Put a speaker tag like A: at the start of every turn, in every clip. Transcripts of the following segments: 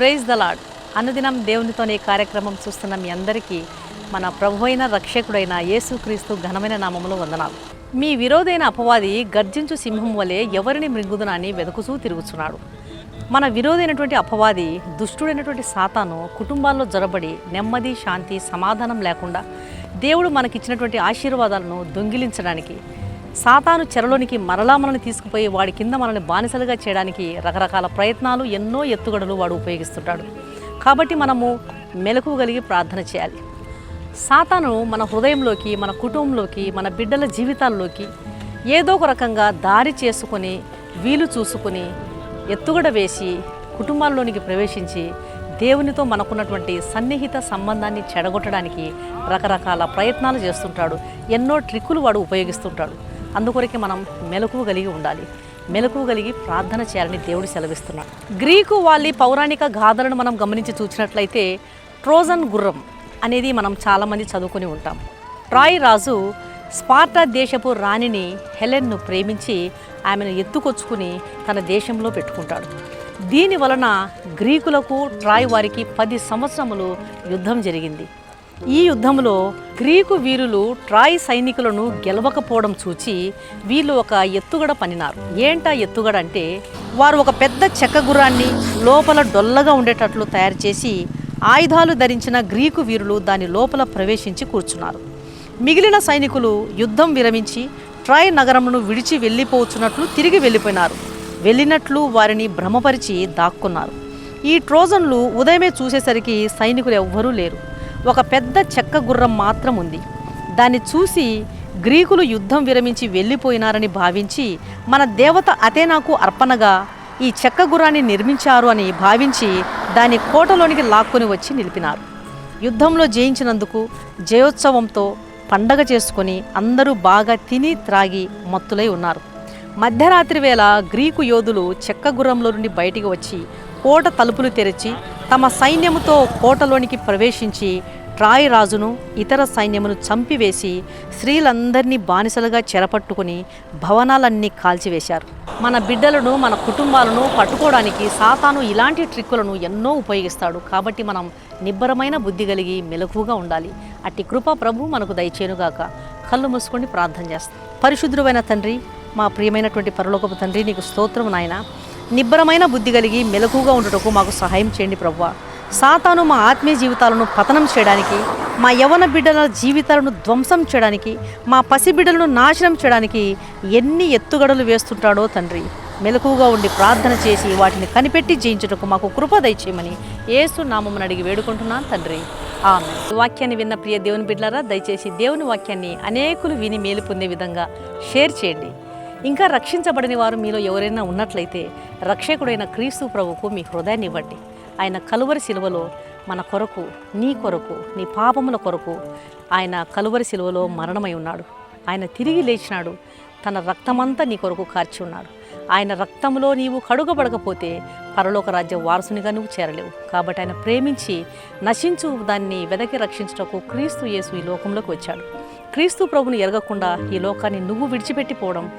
A: Praise the lord అనుదినం దేవునితోనే కార్యక్రమం చూస్తున్న మీ అందరికీ మన ప్రభు అయిన రక్షకుడైన యేసుక్రీస్తు ఘనమైన నామములు వందనాలు. మీ విరోధైన అపవాది గర్జించు సింహం వలె ఎవరిని మృంగుదునని వెతుకుతూ తిరుగుతున్నాడు మన విరోధైనటువంటి అపవాది దుష్టుడైనటువంటి సాతాను కుటుంబాల్లో జొరబడి నెమ్మది శాంతి సమాధానం లేకుండా దేవుడు మనకిచ్చినటువంటి ఆశీర్వాదాలను దొంగిలించడానికి సాతాను చెరలోనికి మరలా మనల్ని తీసుకుపోయి వాడి కింద మనల్ని బానిసలుగా చేయడానికి రకరకాల ప్రయత్నాలు ఎన్నో ఎత్తుగడలు వాడు ఉపయోగిస్తుంటాడు. కాబట్టి మనము మెలకువగలిగి ప్రార్థన చేయాలి. సాతాను మన హృదయంలోకి మన కుటుంబంలోకి మన బిడ్డల జీవితాల్లోకి ఏదో ఒక రకంగా దారి చేసుకొని వీలు చూసుకొని ఎత్తుగడ వేసి కుటుంబాల్లోనికి ప్రవేశించి దేవునితో మనకున్నటువంటి సన్నిహిత సంబంధాన్ని చెడగొట్టడానికి రకరకాల ప్రయత్నాలు చేస్తుంటాడు. ఎన్నో ట్రిక్కులు వాడు ఉపయోగిస్తుంటాడు. అందుకొరకే మనం మెలకువ కలిగి ఉండాలి. మెలకువ కలిగి ప్రార్థన చేయాలని దేవుడు సెలవిస్తున్నాడు. గ్రీకు వాళ్ళ పౌరాణిక గాథలను మనం గమనించి చూసినట్లయితే ట్రోజన్ గుర్రం అనేది మనం చాలామంది చదువుకొని ఉంటాం. ట్రాయ్ రాజు స్పార్టా దేశపు రాణిని హెలెన్ను ప్రేమించి ఆమెను ఎత్తుకొచ్చుకుని తన దేశంలో పెట్టుకుంటాడు. దీని వలన గ్రీకులకు ట్రాయ్ వారికి పది సంవత్సరములు యుద్ధం జరిగింది. ఈ యుద్ధంలో గ్రీకు వీరులు ట్రాయ్ సైనికులను గెలవకపోవడం చూచి వీళ్ళు ఒక ఎత్తుగడ పనినారు. ఏంటా ఎత్తుగడ అంటే వారు ఒక పెద్ద చెక్క గుర్రాన్ని లోపల డొల్లగా ఉండేటట్లు తయారు చేసి ఆయుధాలు ధరించిన గ్రీకు వీరులు దాని లోపల ప్రవేశించి కూర్చున్నారు. మిగిలిన సైనికులు యుద్ధం విరమించి ట్రాయ్ నగరమును విడిచి వెళ్ళిపోవచ్చున్నట్లు తిరిగి వెళ్ళిపోయినారు. వెళ్ళినట్లు వారిని భ్రమపరిచి దాక్కున్నారు. ఈ ట్రోజన్లు ఉదయమే చూసేసరికి సైనికులు ఎవ్వరూ లేరు. ఒక పెద్ద చెక్క గుర్రం మాత్రం ఉంది. దాన్ని చూసి గ్రీకులు యుద్ధం విరమించి వెళ్ళిపోయినారని భావించి మన దేవత అతేనాకు అర్పణగా ఈ చెక్క గుర్రాన్ని నిర్మించారు అని భావించి దాని కోటలోనికి లాక్కొని వచ్చి నిలిపినారు. యుద్ధంలో జయించినందుకు జయోత్సవంతో పండగ చేసుకొని అందరూ బాగా తిని త్రాగి మత్తులై ఉన్నారు. మధ్యరాత్రి వేళ గ్రీకు యోధులు చెక్క గుర్రంలో నుండి బయటికి వచ్చి కోట తలుపులు తెరిచి తమ సైన్యముతో కోటలోనికి ప్రవేశించి ట్రాయ్ రాజును ఇతర సైన్యమును చంపివేసి స్త్రీలందరినీ బానిసలుగా చెరపట్టుకుని భవనాలన్నీ కాల్చివేశారు. మన బిడ్డలను మన కుటుంబాలను పట్టుకోవడానికి సాతాను ఇలాంటి ట్రిక్కులను ఎన్నో ఉపయోగిస్తాడు. కాబట్టి మనం నిబ్బరమైన బుద్ధి కలిగి మెలకుగా ఉండాలి. అట్టి కృప ప్రభు మనకు దయచేనుగాక కళ్ళు మూసుకొని ప్రార్థన చేస్తాం. పరిశుద్ధుడైన తండ్రి మా ప్రియమైనటువంటి పరలోకపు తండ్రి నీకు స్తోత్రం నాయన. నిబ్బరమైన బుద్ధి కలిగి మెలకుగా ఉండటకు మాకు సహాయం చేయండి ప్రవ్వ. సాతాను మా ఆత్మీయ జీవితాలను పతనం చేయడానికి మా యవన బిడ్డల జీవితాలను ధ్వంసం చేయడానికి మా పసి బిడ్డలను నాశనం చేయడానికి ఎన్ని ఎత్తుగడలు వేస్తుంటాడో తండ్రి. మెలకుగా ఉండి ప్రార్థన చేసి వాటిని కనిపెట్టి జయించుటకు మాకు కృప దయచేయమని ఏసు నామమును అడిగి వేడుకుంటున్నాను తండ్రి. ఆమె వాక్యాన్ని విన్న ప్రియ దేవుని బిడ్డలారా దయచేసి దేవుని వాక్యాన్ని అనేకులు విని మేలు పొందే విధంగా షేర్ చేయండి. ఇంకా రక్షించబడని వారు మీలో ఎవరైనా ఉన్నట్లయితే రక్షకుడైన క్రీస్తు ప్రభుకు మీ హృదయాన్ని ఇవ్వండి. ఆయన కలువరి శిలువలో మన కొరకు నీ కొరకు నీ పాపముల కొరకు ఆయన కలువరి శిలువలో మరణమై ఉన్నాడు. ఆయన తిరిగి లేచినాడు. తన రక్తమంతా నీ కొరకు కార్చి ఉన్నాడు. ఆయన రక్తంలో నీవు కడుగబడకపోతే పరలోక రాజ్య వారసునిగా నువ్వు చేరలేవు. కాబట్టి ఆయన ప్రేమించి నశించు దాన్ని వెదకి రక్షించుటకు క్రీస్తు యేసు ఈ లోకంలోకి వచ్చాడు. క్రీస్తు ప్రభుని ఎరగకుండా ఈ లోకాన్ని నువ్వు విడిచిపెట్టిపోవడం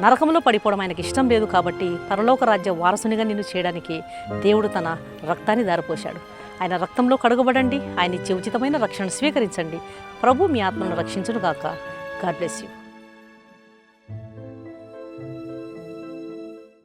A: నరకంలో పడిపోవడం ఆయనకి ఇష్టం లేదు కాబట్టి పరలోక రాజ్య వారసునిగా నిన్ను చేయడానికి దేవుడు తన రక్తాన్ని దారిపోశాడు. ఆయన రక్తంలో కడుగబడండి. ఆయన ఇచ్చే ఉచితమైన రక్షణ స్వీకరించండి. ప్రభు మీ ఆత్మను రక్షించును గాక గాడ్ బ్లెస్ యూ.